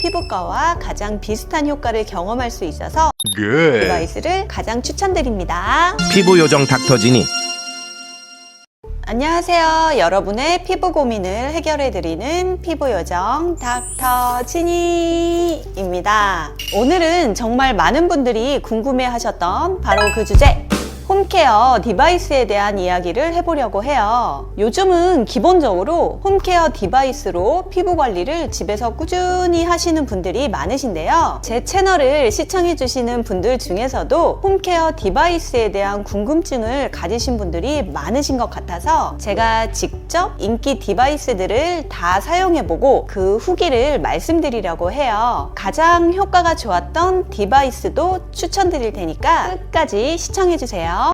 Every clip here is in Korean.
피부과와 가장 비슷한 효과를 경험할 수 있어서 Good. 디바이스를 가장 추천드립니다. 피부 요정 닥터진이 안녕하세요. 여러분의 피부 고민을 해결해드리는 피부 요정 닥터 지니입니다. 오늘은 정말 많은 분들이 궁금해 하셨던 바로 그 주제. 홈케어 디바이스에 대한 이야기를 해보려고 해요. 요즘은 기본적으로 홈케어 디바이스로 피부 관리를 집에서 꾸준히 하시는 분들이 많으신데요. 제 채널을 시청해주시는 분들 중에서도 홈케어 디바이스에 대한 궁금증을 가지신 분들이 많으신 것 같아서 제가 직접 인기 디바이스들을 다 사용해보고 그 후기를 말씀드리려고 해요. 가장 효과가 좋았던 디바이스도 추천드릴 테니까 끝까지 시청해주세요.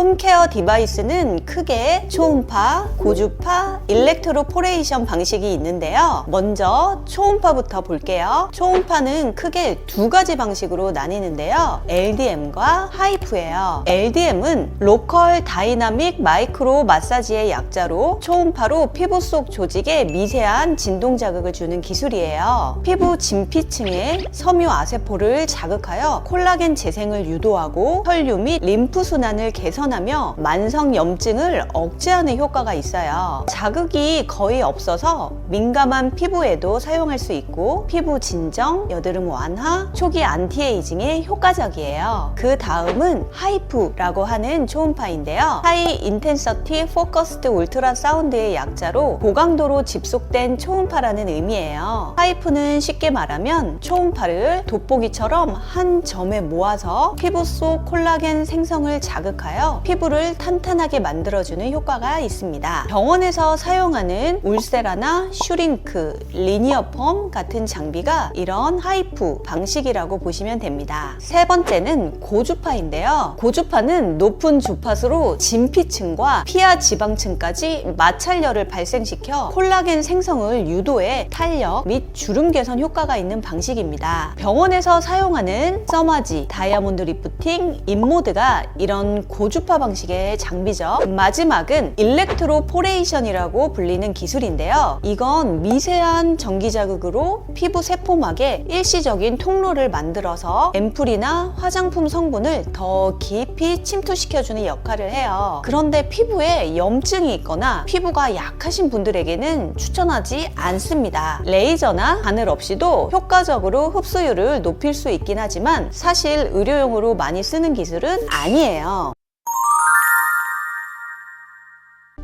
홈케어 디바이스는 크게 초음파, 고주파, 일렉트로포레이션 방식이 있는데요. 먼저 초음파부터 볼게요. 초음파는 크게 두 가지 방식으로 나뉘는데요. LDM과 하이프예요. LDM은 로컬 다이나믹 마이크로 마사지의 약자로 초음파로 피부 속 조직에 미세한 진동 자극을 주는 기술이에요. 피부 진피층의 섬유 아세포를 자극하여 콜라겐 재생을 유도하고 혈류 및 림프 순환을 개선 하며 만성 염증을 억제하는 효과가 있어요. 자극이 거의 없어서 민감한 피부에도 사용할 수 있고 피부 진정, 여드름 완화, 초기 안티에이징에 효과적이에요. 그 다음은 하이프라고 하는 초음파인데요. 하이 인텐서티 포커스드 울트라 사운드의 약자로 고강도로 집속된 초음파라는 의미예요. 하이프는 쉽게 말하면 초음파를 돋보기처럼 한 점에 모아서 피부 속 콜라겐 생성을 자극하여 피부를 탄탄하게 만들어주는 효과가 있습니다. 병원에서 사용하는 울세라나 슈링크, 리니어펌 같은 장비가 이런 하이프 방식이라고 보시면 됩니다. 세 번째는 고주파인데요. 고주파는 높은 주파수로 진피층과 피하 지방층까지 마찰열을 발생시켜 콜라겐 생성을 유도해 탄력 및 주름 개선 효과가 있는 방식입니다. 병원에서 사용하는 써마지, 다이아몬드 리프팅, 인모드가 이런 고주 파 방식의 장비죠. 마지막은 일렉트로포레이션이라고 불리는 기술인데요. 이건 미세한 전기 자극으로 피부 세포막에 일시적인 통로를 만들어서 앰플이나 화장품 성분을 더 깊이 침투시켜주는 역할을 해요. 그런데 피부에 염증이 있거나 피부가 약하신 분들에게는 추천하지 않습니다. 레이저나 바늘 없이도 효과적으로 흡수율을 높일 수 있긴 하지만 사실 의료용으로 많이 쓰는 기술은 아니에요.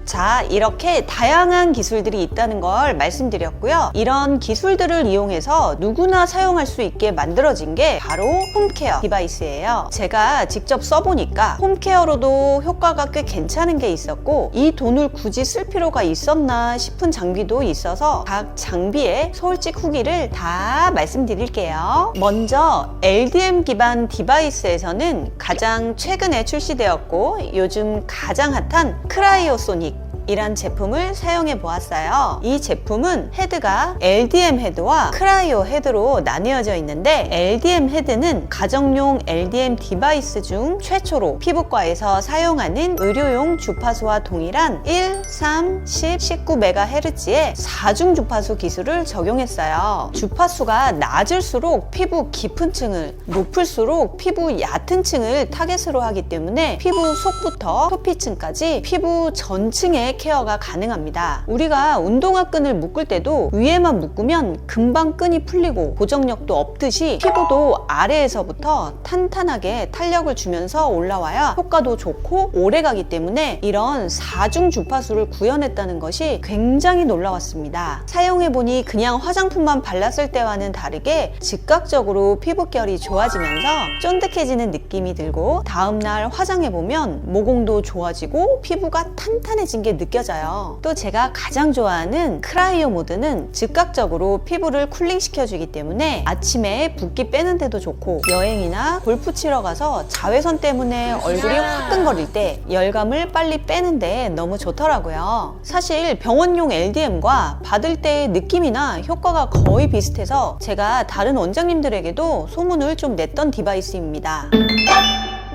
자, 이렇게 다양한 기술들이 있다는 걸 말씀드렸고요. 이런 기술들을 이용해서 누구나 사용할 수 있게 만들어진 게 바로 홈케어 디바이스예요. 제가 직접 써보니까 홈케어로도 효과가 꽤 괜찮은 게 있었고 이 돈을 굳이 쓸 필요가 있었나 싶은 장비도 있어서 각 장비의 솔직 후기를 다 말씀드릴게요. 먼저 LDM 기반 디바이스에서는 가장 최근에 출시되었고 요즘 가장 핫한 크라이오소닉 이란 제품을 사용해 보았어요. 이 제품은 헤드가 LDM 헤드와 크라이오 헤드로 나뉘어져 있는데 LDM 헤드는 가정용 LDM 디바이스 중 최초로 피부과에서 사용하는 의료용 주파수와 동일한 1, 3, 10, 19MHz의 4중 주파수 기술을 적용했어요. 주파수가 낮을수록 피부 깊은 층을, 높을수록 피부 얕은 층을 타겟으로 하기 때문에 피부 속부터 표피층까지 피부 전층 의 케어가 가능합니다. 우리가 운동화 끈을 묶을 때도 위에만 묶으면 금방 끈이 풀리고 고정력도 없듯이 피부도 아래에서부터 탄탄하게 탄력을 주면서 올라와야 효과도 좋고 오래 가기 때문에 이런 4중 주파수를 구현했다는 것이 굉장히 놀라웠습니다. 사용해보니 그냥 화장품만 발랐을 때와는 다르게 즉각적으로 피부결이 좋아지면서 쫀득해지는 느낌이 들고 다음날 화장해보면 모공도 좋아지고 피부가 탄탄해진 게 느껴 져요. 또 제가 가장 좋아하는 크라이오 모드는 즉각적으로 피부를 쿨링 시켜주기 때문에 아침에 붓기 빼는데도 좋고 여행이나 골프 치러 가서 자외선 때문에 얼굴이 화끈거릴 때 열감을 빨리 빼는데 너무 좋더라고요. 사실 병원용 LDM과 받을 때의 느낌이나 효과가 거의 비슷해서 제가 다른 원장님들에게도 소문을 좀 냈던 디바이스입니다.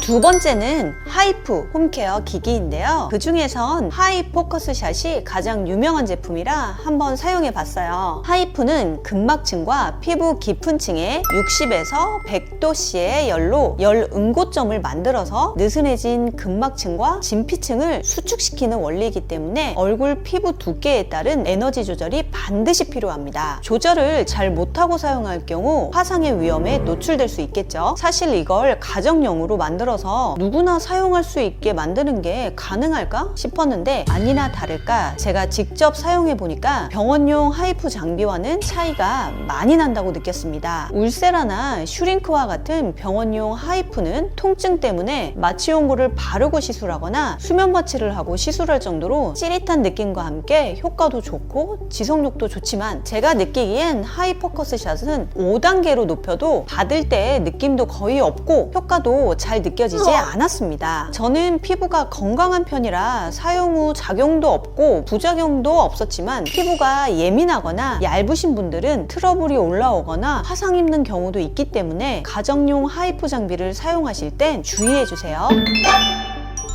두 번째는 하이프 홈케어 기기인데요. 그 중에선 하이 포커스 샷이 가장 유명한 제품이라 한번 사용해 봤어요. 하이프는 근막층과 피부 깊은 층에 60에서 100도씨의 열로 열 응고점을 만들어서 느슨해진 근막층과 진피층을 수축시키는 원리이기 때문에 얼굴 피부 두께에 따른 에너지 조절이 반드시 필요합니다. 조절을 잘 못하고 사용할 경우 화상의 위험에 노출될 수 있겠죠. 사실 이걸 가정용으로 만들어 서 누구나 사용할 수 있게 만드는 게 가능할까 싶었는데 아니나 다를까 제가 직접 사용해 보니까 병원용 하이프 장비와는 차이가 많이 난다고 느꼈습니다. 울세라나 슈링크와 같은 병원용 하이프는 통증 때문에 마취 용고를 바르고 시술하거나 수면 마취를 하고 시술할 정도로 찌릿한 느낌과 함께 효과도 좋고 지속력도 좋지만 제가 느끼기엔 하이포커스 샷은 5단계로 높여도 받을 때 느낌도 거의 없고 효과도 잘 느껴 지지 않았습니다. 저는 피부가 건강한 편이라 사용 후 작용도 없고 부작용도 없었지만 피부가 예민하거나 얇으신 분들은 트러블이 올라오거나 화상 입는 경우도 있기 때문에 가정용 하이프 장비를 사용하실 땐 주의해 주세요.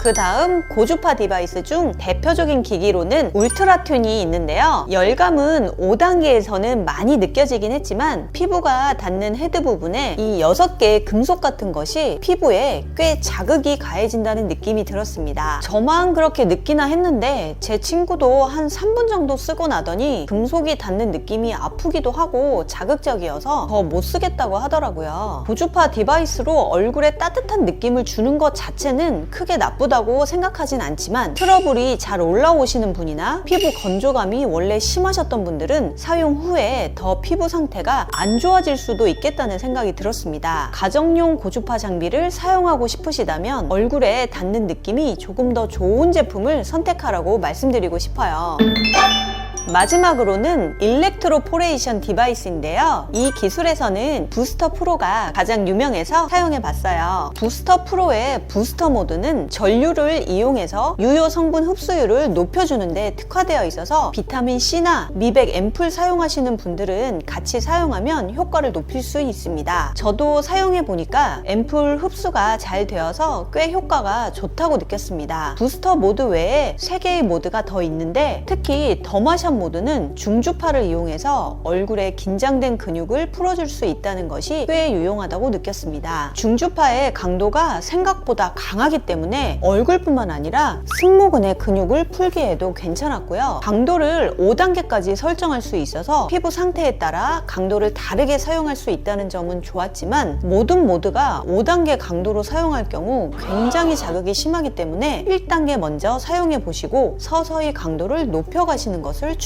그 다음 고주파 디바이스 중 대표적인 기기로는 울트라튠이 있는데요. 열감은 5단계에서는 많이 느껴지긴 했지만 피부가 닿는 헤드 부분에 이 6개의 금속 같은 것이 피부에 꽤 자극이 가해진다는 느낌이 들었습니다. 저만 그렇게 느끼나 했는데 제 친구도 한 3분 정도 쓰고 나더니 금속이 닿는 느낌이 아프기도 하고 자극적이어서 더 못 쓰겠다고 하더라고요. 고주파 디바이스로 얼굴에 따뜻한 느낌을 주는 것 자체는 크게 나쁘다 고 생각하진 않지만 트러블이 잘 올라오시는 분이나 피부 건조감이 원래 심하셨던 분들은 사용 후에 더 피부 상태가 안 좋아질 수도 있겠다는 생각이 들었습니다. 가정용 고주파 장비를 사용하고 싶으시다면 얼굴에 닿는 느낌이 조금 더 좋은 제품을 선택하라고 말씀드리고 싶어요. 마지막으로는 일렉트로포레이션 디바이스인데요. 이 기술에서는 부스터 프로가 가장 유명해서 사용해 봤어요. 부스터 프로의 부스터 모드는 전류를 이용해서 유효 성분 흡수율을 높여주는데 특화되어 있어서 비타민 C나 미백 앰플 사용하시는 분들은 같이 사용하면 효과를 높일 수 있습니다. 저도 사용해 보니까 앰플 흡수가 잘 되어서 꽤 효과가 좋다고 느꼈습니다. 부스터 모드 외에 3개의 모드가 더 있는데 특히 더마 샷 모드는 중주파를 이용해서 얼굴에 긴장된 근육을 풀어줄 수 있다는 것이 꽤 유용하다고 느꼈습니다. 중주파의 강도가 생각보다 강하기 때문에 얼굴뿐만 아니라 승모근의 근육을 풀기에도 괜찮았고요. 강도를 5단계까지 설정할 수 있어서 피부 상태에 따라 강도를 다르게 사용할 수 있다는 점은 좋았지만 모든 모드가 5단계 강도로 사용할 경우 굉장히 자극이 심하기 때문에 1단계 먼저 사용해 보시고 서서히 강도를 높여 가시는 것을 추천드립니다.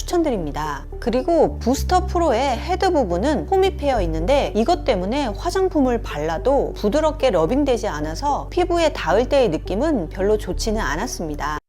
그리고 부스터 프로의 헤드 부분은 홈이 패여 있는데 이것 때문에 화장품을 발라도 부드럽게 러빙되지 않아서 피부에 닿을 때의 느낌은 별로 좋지는 않았습니다.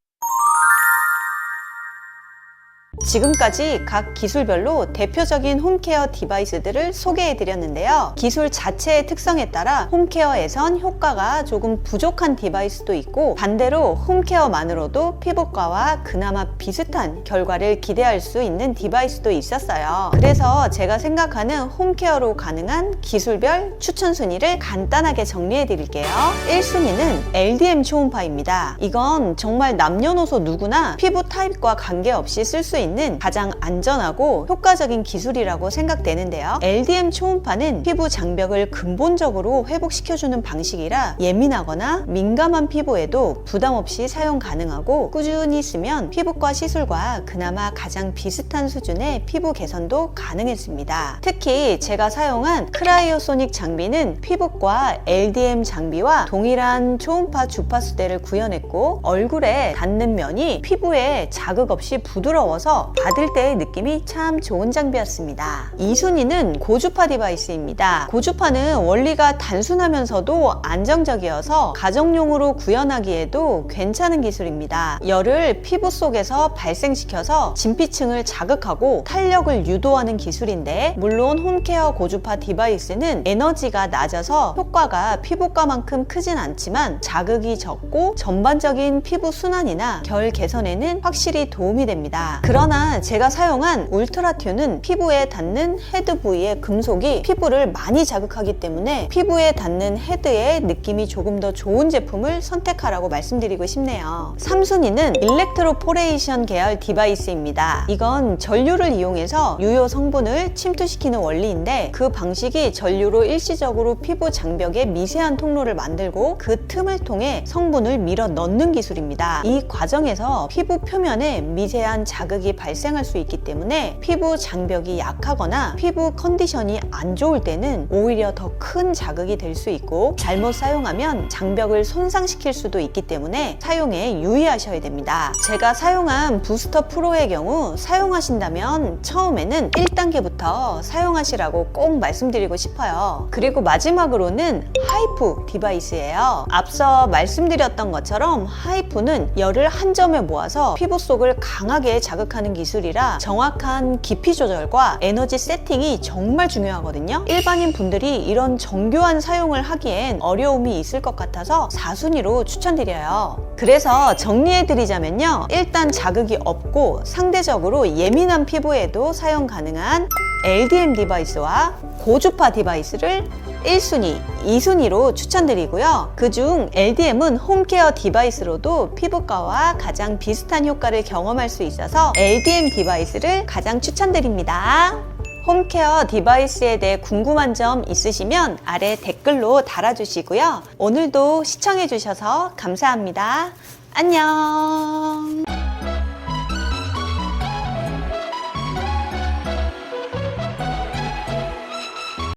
지금까지 각 기술별로 대표적인 홈케어 디바이스들을 소개해 드렸는데요. 기술 자체의 특성에 따라 홈케어에선 효과가 조금 부족한 디바이스도 있고 반대로 홈케어만으로도 피부과와 그나마 비슷한 결과를 기대할 수 있는 디바이스도 있었어요. 그래서 제가 생각하는 홈케어로 가능한 기술별 추천 순위를 간단하게 정리해 드릴게요. 1순위는 LDM 초음파입니다. 이건 정말 남녀노소 누구나 피부 타입과 관계없이 쓸 수 있는 가장 안전하고 효과적인 기술이라고 생각되는데요. LDM 초음파는 피부 장벽을 근본적으로 회복시켜주는 방식이라 예민하거나 민감한 피부에도 부담 없이 사용 가능하고 꾸준히 쓰면 피부과 시술과 그나마 가장 비슷한 수준의 피부 개선도 가능했습니다. 특히 제가 사용한 크라이오소닉 장비는 피부과 LDM 장비와 동일한 초음파 주파수대를 구현했고 얼굴에 닿는 면이 피부에 자극 없이 부드러워서 받을 때의 느낌이 참 좋은 장비였습니다. 2순위는 고주파 디바이스입니다. 고주파는 원리가 단순하면서도 안정적이어서 가정용으로 구현하기에도 괜찮은 기술입니다. 열을 피부 속에서 발생시켜서 진피층을 자극하고 탄력을 유도하는 기술인데 물론 홈케어 고주파 디바이스는 에너지가 낮아서 효과가 피부과만큼 크진 않지만 자극이 적고 전반적인 피부 순환이나 결 개선에는 확실히 도움이 됩니다. 그러나 제가 사용한 울트라튜는 피부에 닿는 헤드 부위의 금속이 피부를 많이 자극하기 때문에 피부에 닿는 헤드의 느낌이 조금 더 좋은 제품을 선택하라고 말씀드리고 싶네요. 3순위는 일렉트로포레이션 계열 디바이스입니다. 이건 전류를 이용해서 유효 성분을 침투시키는 원리인데 그 방식이 전류로 일시적으로 피부 장벽에 미세한 통로를 만들고 그 틈을 통해 성분을 밀어 넣는 기술입니다. 이 과정에서 피부 표면에 미세한 자극이 발 생할 수 있기 때문에 피부 장벽이 약하거나 피부 컨디션이 안 좋을 때는 오히려 더 큰 자극이 될 수 있고 잘못 사용하면 장벽을 손상시킬 수도 있기 때문에 사용에 유의하셔야 됩니다. 제가 사용한 부스터 프로의 경우 사용하신다면 처음에는 1단계부터 사용하시라고 꼭 말씀드리고 싶어요. 그리고 마지막으로는 하이프 디바이스예요. 앞서 말씀드렸던 것처럼 하이프는 열을 한 점에 모아서 피부 속을 강하게 자극하는 기술이라 정확한 깊이 조절과 에너지 세팅이 정말 중요하거든요. 일반인 분들이 이런 정교한 사용을 하기엔 어려움이 있을 것 같아서 4순위로 추천드려요. 그래서 정리해드리자면요. 일단 자극이 없고 상대적으로 예민한 피부에도 사용 가능한 LDM 디바이스와 고주파 디바이스를 1순위, 2순위로 추천드리고요. 그중 LDM은 홈케어 디바이스로도 피부과와 가장 비슷한 효과를 경험할 수 있어서 LDM 디바이스를 가장 추천드립니다. 홈케어 디바이스에 대해 궁금한 점 있으시면 아래 댓글로 달아주시고요. 오늘도 시청해주셔서 감사합니다. 안녕.